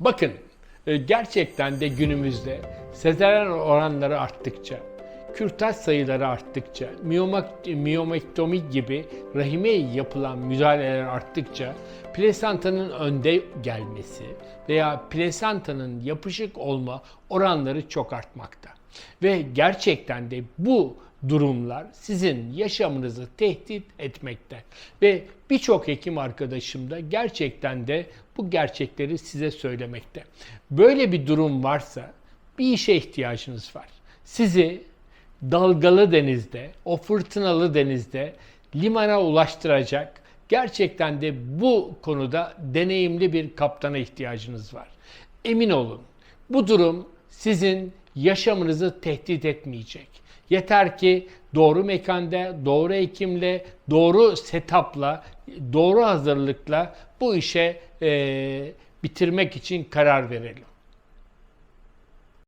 Bakın e, gerçekten de günümüzde sezaryen oranları arttıkça, kürtaj sayıları arttıkça, miyomektomi gibi rahime yapılan müdahaleler arttıkça plasentanın önde gelmesi veya plasentanın yapışık olma oranları çok artmakta. Ve gerçekten de bu durumlar sizin yaşamınızı tehdit etmekte. Ve birçok hekim arkadaşım da gerçekten de bu gerçekleri size söylemekte. Böyle bir durum varsa bir işe ihtiyacınız var. Sizi dalgalı denizde, o fırtınalı denizde limana ulaştıracak gerçekten de bu konuda deneyimli bir kaptana ihtiyacınız var. Emin olun bu durum sizin yaşamınızı tehdit etmeyecek. Yeter ki doğru mekanda, doğru hekimle, doğru setupla, doğru hazırlıkla bu işe eee, bitirmek için karar verelim.